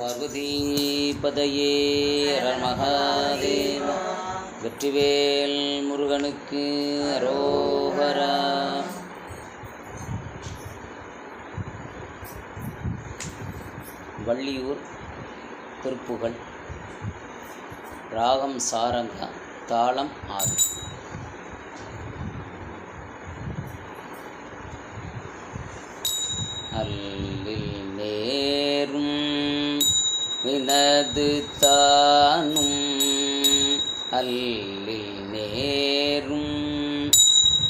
பார்வதிபதையே மகாதேவ வெற்றிவேல் முருகனுக்கு அரோகரா. வள்ளியூர் திருப்புகழ் ராகம் சாரங்கா தாளம் ஆறு. அல்லில் வினது தானும் அல்லில் நேரும்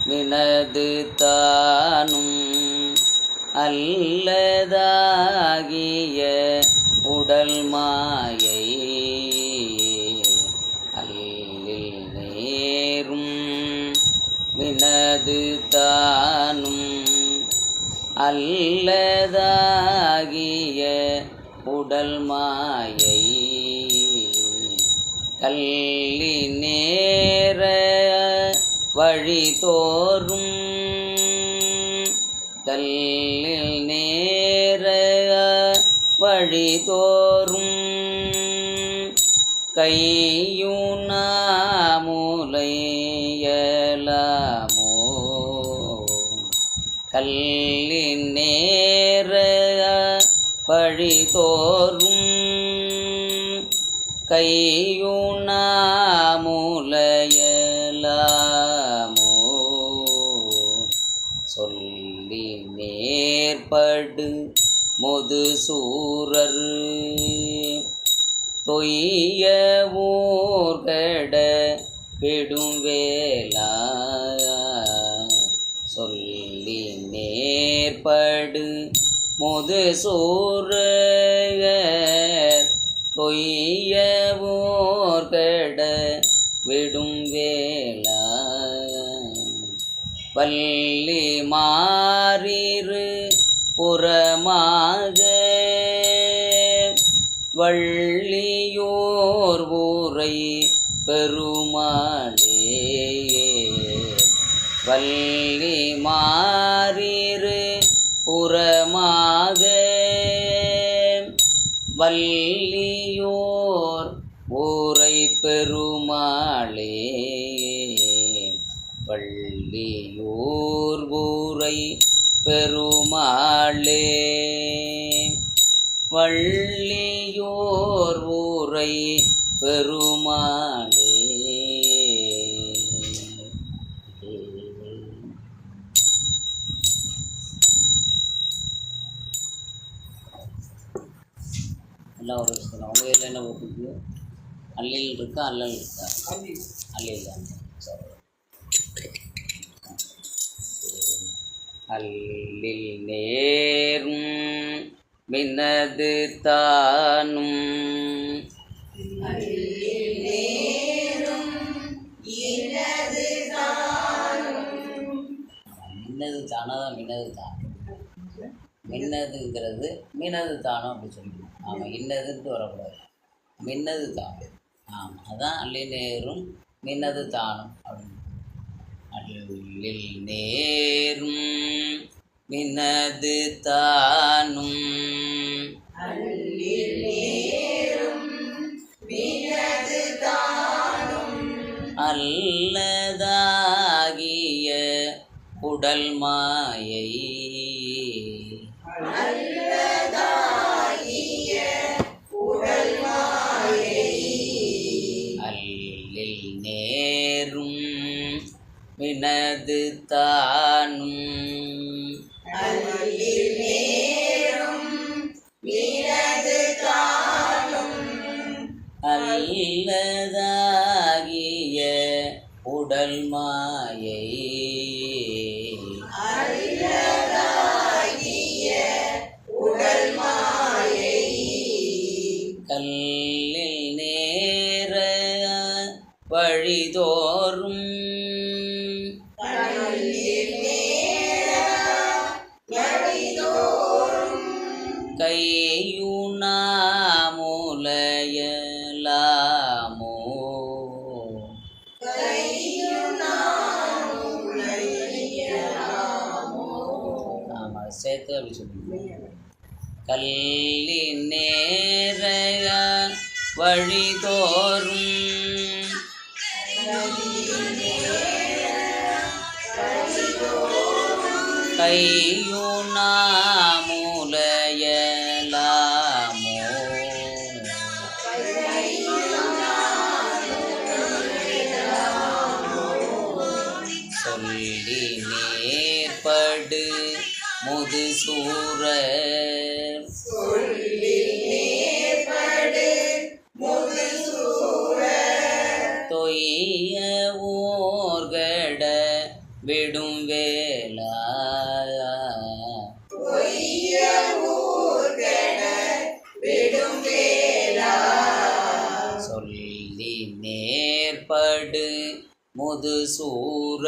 வினது தானும் அல்லதாகிய உடல் மாயை அல்லில் நேரும் வினது தானும் அல்லதா கடல் மாயை. கல்லி நேர வழி தோறும் கல்லில் நேர வழி தோறும் கையுணாமுலையலாமோ கல்லின் சொல்லி நேர்படு முது சூரர் தொய்ய ஊர்கட விடும் வேலா சொல்லி நேர்படு முது சூரக தொய்ய வள்ளி மாறிரு புறமாக. வள்ளியோர் ஊரை பெருமாளே வள்ளி மாறிரு புறமாக. வள்ளியோர் ஊரை பெருமாளே. வள்ளியூர் ஊரை பெருமாளே. வள்ளியோர் ஊரை பெருமாளே. எல்லாம் ஒரு விஷயம் உங்கள் இதில் என்ன போட்டுருக்கு அல்லில் இருக்கா? அல்லல் இருக்கா? அல்லில் தான். சரி. அல்லில் நேரும் மினது தானும். மின்னது தானாதான் மின்னது தான் மின்னதுங்கிறது மின்னது தானம் அப்படி சொல்லிக்கணும். ஆமாம் இன்னதுன்ட்டு வரக்கூடாது. மின்னது தானம் ஆமாம் அதான் அல்லி நேரும் மின்னது தானம் அப்படின்னு அல்லில் நேரும் மினது தானும். அல்லதாகிய உடல் மாயை. வினது தானும். அல்லதாகிய உடல் மாயை கல்லி நேரைய வழிதோறும். கையுணாமுலையலாமோ சொல்லி நேர்படு முதுசூர முதுசூர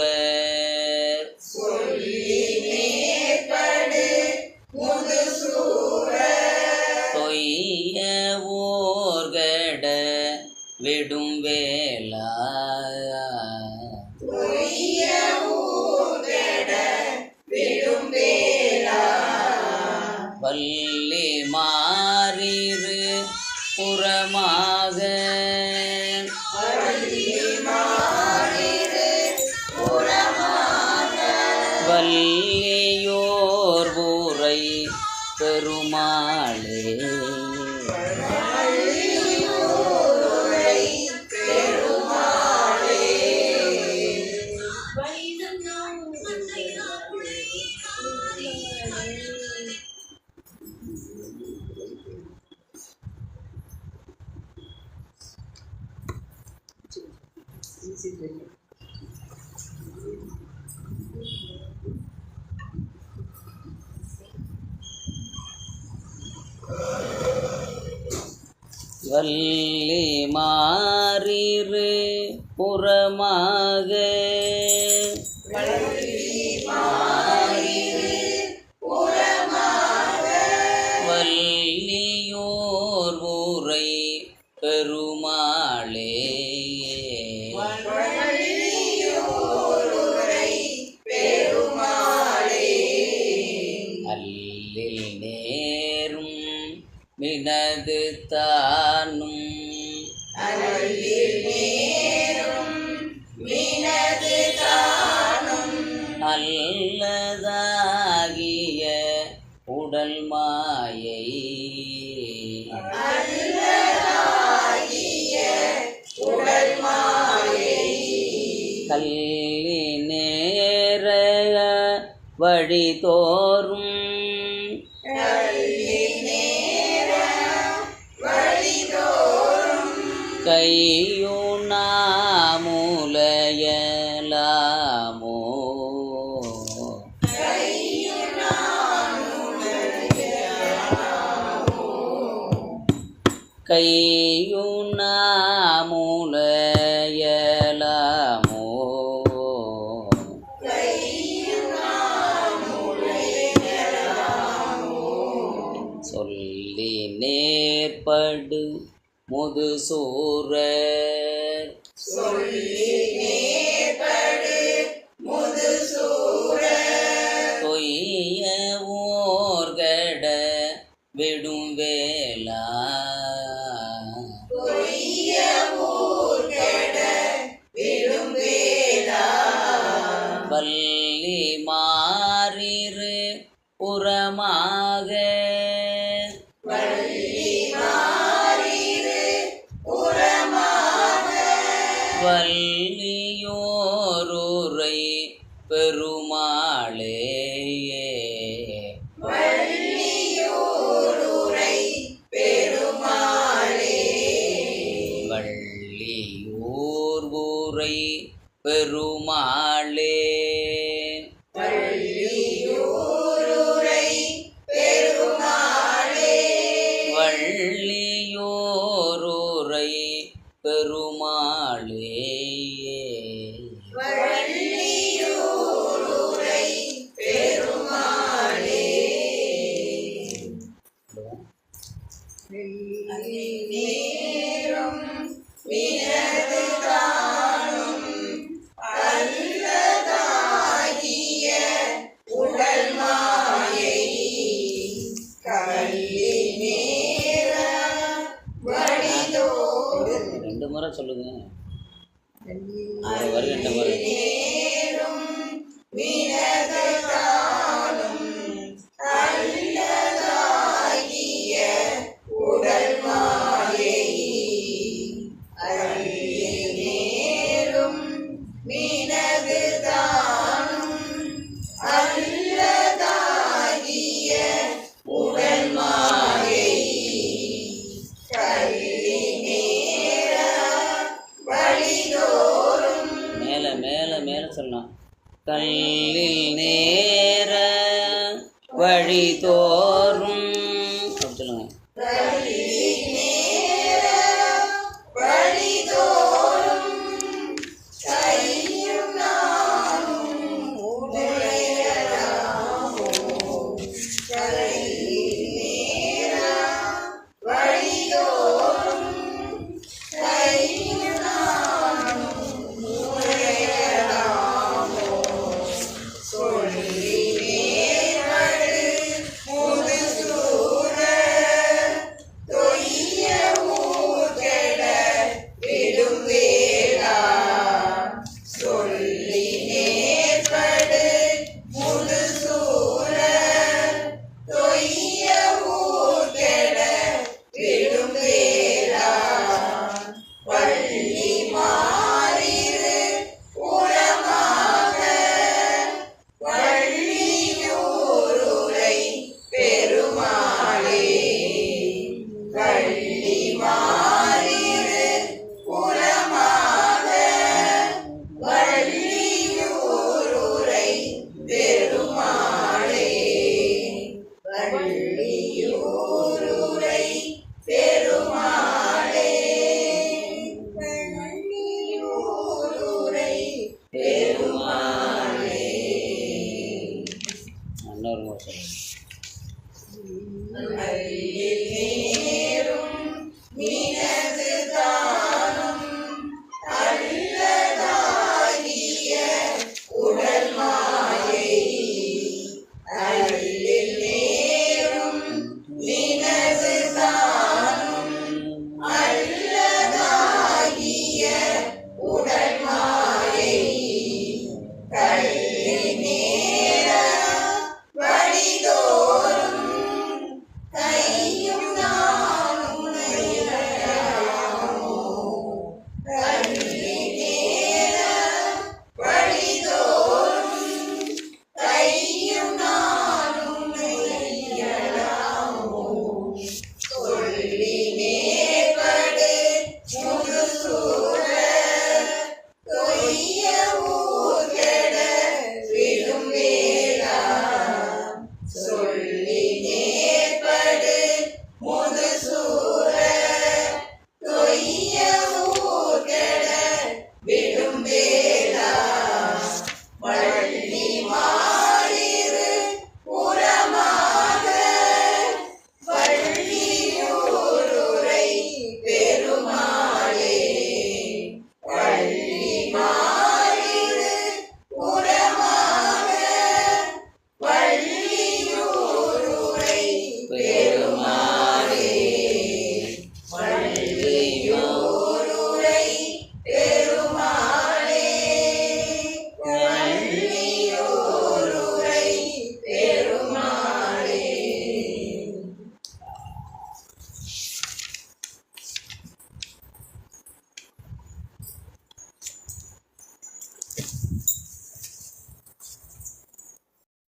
வல்லி மாறிரு புறமாக. மினது தானும் அல்லதாகிய உடல் மாயை. கல்லி நேர வழி கையுணாமுலையலாமோ கையுணாமுலையலாமோ சொல்லி நேர்படு முதுசூர வள்ளியூர் பெருமாளே. மேலே சொல்லணும் கல்லில் நேர வழி தோ